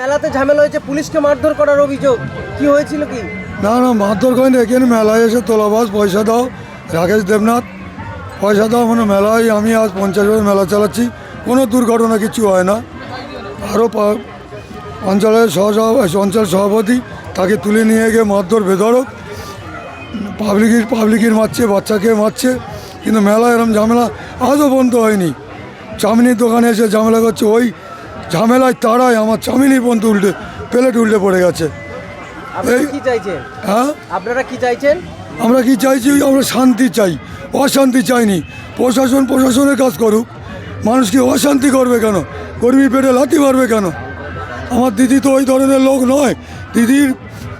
মেলাতে ঝামেলা হয়েছে, পুলিশকে মারধর করার অভিযোগ। কি হয়েছিল কি? না না, মারধর করেনি এখানে মেলায় এসে তোলাবাস পয়সা দাও, রাকেশ দেবনাথ, পয়সা দাও মানে মেলায় আমি আজ পঞ্চাশ বছর মেলা চালাচ্ছি, কোনো দুর্ঘটনা কিছু হয় না। আরও অঞ্চলের সহসভাপতি, অঞ্চল সভাপতি, তাকে তুলে নিয়ে গিয়ে মারধর বেধরক পাবলিকের পাবলিকের মারছে, বাচ্চাকে মারছে, কিন্তু মেলা এরম ঝামেলা আজও বন্ধ হয়নি। চাউমিনের দোকানে এসে ঝামেলা করছে, ওই ঝামেলায় তারাই আমার চাউমিনের পর্যন্ত উল্টে প্লেট উল্টে পড়ে গেছে। আপনারা এই- কি চাইছেন? হ্যাঁ? আপনারা কি চাইছেন? আমরা কি চাইছি? আমরা শান্তি চাই অশান্তি চাইনি। প্রশাসন প্রশাসনের কাজ করুক। মানুষ কি অশান্তি করবে কেন? কর্মী পেটে লাথি মারবে কেন? আমার দিদি তো ওই ধরনের লোক নয়। দিদির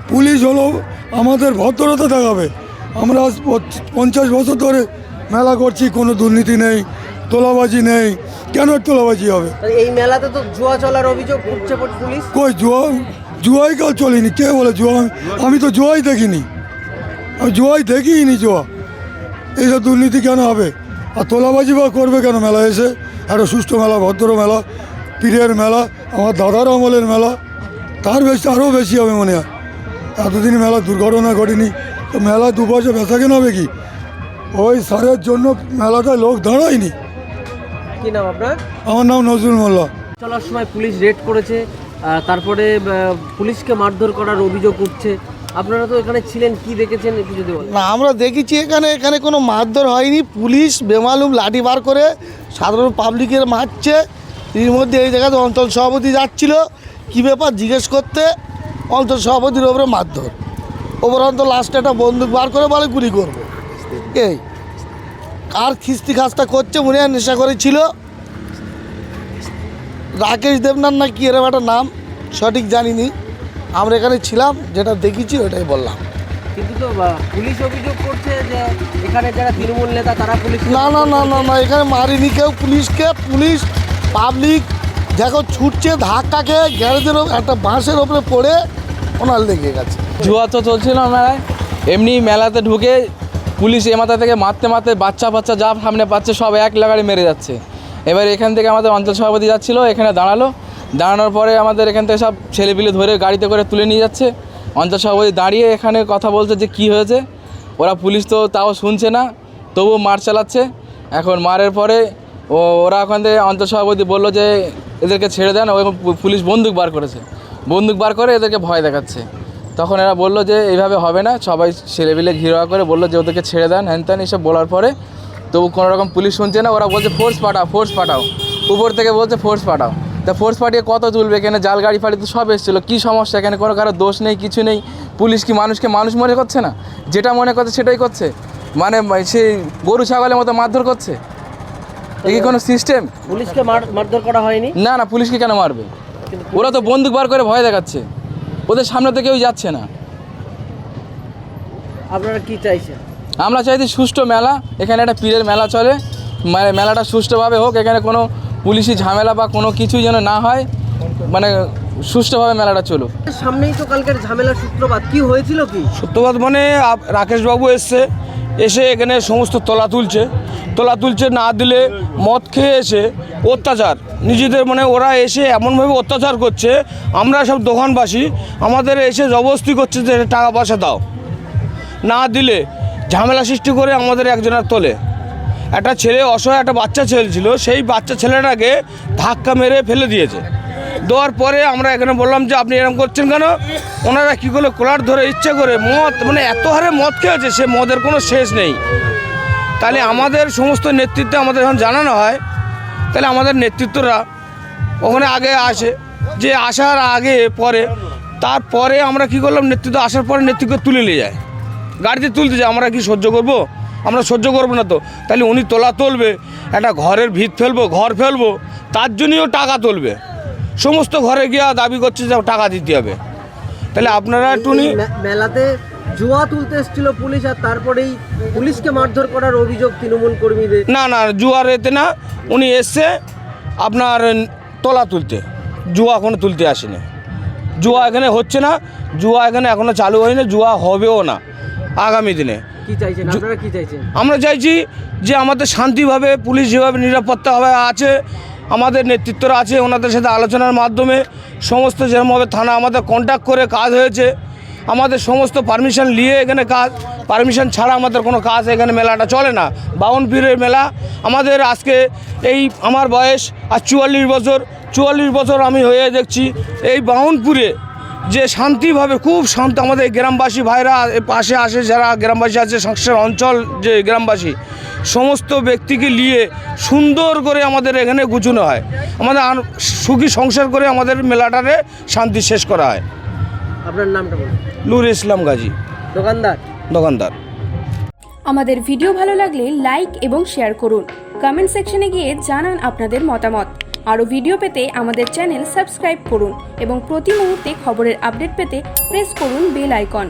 পুলিশ হলো আমাদের ভদ্রতা দেখাবে। আমরা পঞ্চাশ বছর ধরে মেলা করছি কোনো দুর্নীতি নেই। তোলাবাজি নেই। কেন তোলাবাজি হবে? এই মেলাতে তো জুয়া চলার অভিযোগ উঠছে পুলিশ। কই জুয়া? জুয়াই কাল চলিনি। কে বলে জুয়া? আমি তো জুয়াই দেখিনি। আমি জুয়াই দেখিনি জুয়া। এইসব দুর্নীতি কেন হবে? আর তোলাবাজি বা করবে কেন মেলা এসে? একটা সুষ্ঠু মেলা ভদ্র মেলা পীরের মেলা আমার দাদার আমলের মেলা। তার বেশি আরও বেশি হবে মনে হয়। এতদিন মেলা দুর্ঘটনা ঘটেনি। তো মেলা দু বছর বেচা কেন হবে কি? ওই সারের জন্য মেলাটা লোক দাঁড়ায়নি। কি নাম আপনার? আমার নাম নজরুল মোল্লা। চলার সময় পুলিশ রেড করেছে তারপরে পুলিশকে মারধর করার অভিযোগ উঠছে। আপনারা তো এখানে ছিলেন কি দেখেছেন একটু যদি না আমরা দেখেছি এখানে এখানে কোনো মারধর হয়নি। পুলিশ বেমালুম লাঠি বার করে সাধারণ পাবলিকের মারছে। এর মধ্যে এই জায়গাতে অঞ্চল সভাপতি যাচ্ছিল। কী ব্যাপার? জিজ্ঞেস করতে অঞ্চল সভাপতির ওপরে মারধর। ওপরন্ত লাস্টে একটা বন্দুক বার করে বলে গুলি করব। এই কার খিস্তি খাস্তা করছে মনে হয় নেশা করেছিল রাকেশ দেবনাথ না কি এরকম একটা নাম সঠিক জানিনি। আমরা এখানে ছিলাম যেটা দেখেছি ওটাই বললাম। কিন্তু তো পুলিশ অভিযোগ করছে যে এখানে যারা তৃণমূল নেতা তারা পুলিশ না না না না না এখানে মারিনি কেউ পুলিশকে। পুলিশ পাবলিক দেখো ছুটছে ধাক্কা খেয়ে গ্যারেজের একটা বাঁশের ওপরে পড়ে ওনার লেগে গেছে। জুয়া তো চলছিল মেলায় এমনি মেলাতে ঢুকে পুলিশ এ মাথা থেকে মারতে মারতে বাচ্চা বাচ্চা যা সামনে পাচ্ছে সব এক লাগারে মেরে যাচ্ছে। এবার এখান থেকে আমাদের অঞ্চল সভাপতি যাচ্ছিল, এখানে দাঁড়াল। দাঁড়ানোর পরে আমাদের এখান থেকে সব ছেলেপিলে ধরে গাড়িতে করে তুলে নিয়ে যাচ্ছে। অঞ্চল সভাপতি দাঁড়িয়ে এখানে কথা বলছে যে কি হয়েছে। ওরা পুলিশ তো তাও শুনছে না, তবুও মার চালাচ্ছে। এখন মারের পরে ও, ওরা ওখান থেকে অঞ্চল সভাপতি বলল যে এদেরকে ছেড়ে দেন ও পুলিশ বন্দুক বার করেছে। বন্দুক বার করে এদেরকে ভয় দেখাচ্ছে। তখন এরা বলল যে এইভাবে হবে না। সবাই ছেলেপিলে ঘিরোয়া করে বলল যে ওদেরকে ছেড়ে দেন। হ্যান ত্যান এসব বলার পরে তবু কোনো রকম পুলিশ শুনছে না। ওরা বলছে ফোর্স পাঠাও ফোর্স পাঠাও। উপর থেকে বলছে ফোর্স পাঠাও। তা ফোর্স পাঠিয়ে কত তুলবে এখানে জাল গাড়ি ফাড়ি তো সব এসেছিল। কী সমস্যা এখানে? কোনো কারও দোষ নেই কিছু নেই। পুলিশ কি মানুষকে মানুষ মনে করছে না? যেটা মনে করছে সেটাই করছে। মানে সেই গরু ছাগলের মতো মারধর করছে। এ কি কোনো সিস্টেম পুলিশকে মারধর করা হয়নি? না না পুলিশকে কেন মারবে? ওরা তো বন্দুক বার করে ভয় দেখাচ্ছে। ওদের সামনে তো কেউ যাচ্ছে না। আপনারা কি চাইছেন? আমরা চাইছি সুষ্ঠু মেলা এখানে একটা পীরের মেলা চলে। মানে মেলাটা সুষ্ঠুভাবে হোক এখানে কোনো পুলিশি ঝামেলা বা কোনো কিছুই যেন না হয় মানে সুষ্ঠুভাবে মেলাটা চলুক। সামনেই তো কালকের ঝামেলা সূত্রপাত কি হয়েছিল কি? সত্যবাদ মানে আপ- রাকেশবাবু এসছে এসে এখানে সমস্ত তলা তুলছে। তলা তুলছে না দিলে মদ খেয়ে এসে অত্যাচার। নিজেদের মানে ওরা এসে এমনভাবে অত্যাচার করছে, আমরা সব দোকানবাসী, আমাদের এসে জবরদস্তি করছে যে টাকা পয়সা দাও। না দিলে ঝামেলা সৃষ্টি করে আমাদের একজনের তোলে। একটা ছেলে অসহায় একটা বাচ্চা ছেলে ছিল, সেই বাচ্চা ছেলেটাকে ধাক্কা মেরে ফেলে দিয়েছে। দেওয়ার পরে আমরা এখানে বললাম যে, আপনি এরকম করছেন কেন? ওনারা কী করল, কোলার ধরে ইচ্ছে করে মদ মানে এত হারে মদ খেয়েছে, সে মদের কোনো শেষ নেই। তাহলে আমাদের সমস্ত নেতৃত্বে আমাদের যখন জানানো হয়। তাহলে আমাদের নেতৃত্বরা ওখানে আগে আসে। যে আসার আগে, পরে, তারপরে আমরা কি করলাম, নেতৃত্ব আসার পরে নেতৃত্ব তুলে নিয়ে যায়। গাড়িতে তুলতে যায়, আমরা কি সহ্য করব? আমরা সহ্য করব না তো। তাহলে উনি তোলা তুলবে, একটা ঘরের ভিত ফেলব, ঘর ফেলব, তার জন্যও টাকা তুলবে। সমস্ত ঘরে গিয়ে দাবি করছে যে টাকা দিতে হবে। তাহলে আপনারা একটু মেলাতে জুয়া তুলতে এসেছিল পুলিশ আর তারপরেই পুলিশকে মারধর করার অভিযোগ তৃণমূল কর্মীদের। না না জুয়ার এতে না উনি এসছে আপনার তোলা তুলতে। জুয়া এখনও তুলতে আসেনি। জুয়া এখানে হচ্ছে না জুয়া এখানে এখনও চালু হয়নি জুয়া হবেও না আগামী দিনে। কি চাইছেন? আপনারা কি চাইছেন? আমরা চাইছি যে আমাদের শান্তিভাবে পুলিশ যেভাবে নিরাপত্তাভাবে আছে আমাদের নেতৃত্বরা আছে ওনাদের সাথে আলোচনার মাধ্যমে সমস্ত যেরকমভাবে থানা আমাদের কন্ট্যাক্ট করে কাজ হয়েছে আমাদের সমস্ত পারমিশন নিয়ে এখানে কাজ পারমিশন ছাড়া আমাদের কোনো কাজ এখানে মেলাটা চলে না। বাউন পীরের মেলা। আমাদের আজকে এই আমার বয়স আর চুয়াল্লিশ বছর চুয়াল্লিশ বছর আমি হয়ে দেখছি এই বাউনপুরে যে শান্তিভাবে, খুব শান্ত আমাদের গ্রামবাসী ভাইরা পাশে আসে, যারা গ্রামবাসী আছে সংসার অঞ্চল যে গ্রামবাসী, সমস্ত ব্যক্তিকে নিয়ে সুন্দর করে আমাদের এখানে গুছানো হয়। আমাদের সুখী সংসার করে আমাদের মেলাটারে শান্তি শেষ করা হয়। আপনার নামটা বলুন। নুর ইসলাম গাজী। দোকানদার? দোকানদার। আমাদের ভিডিও ভালো লাগলে লাইক এবং শেয়ার করুন। কমেন্ট সেকশনে গিয়ে জানান আপনাদের মতামত। আরও ভিডিও পেতে আমাদের চ্যানেল সাবস্ক্রাইব করুন এবং প্রতি মুহূর্তে খবরের আপডেট পেতে প্রেস করুন বেল আইকন।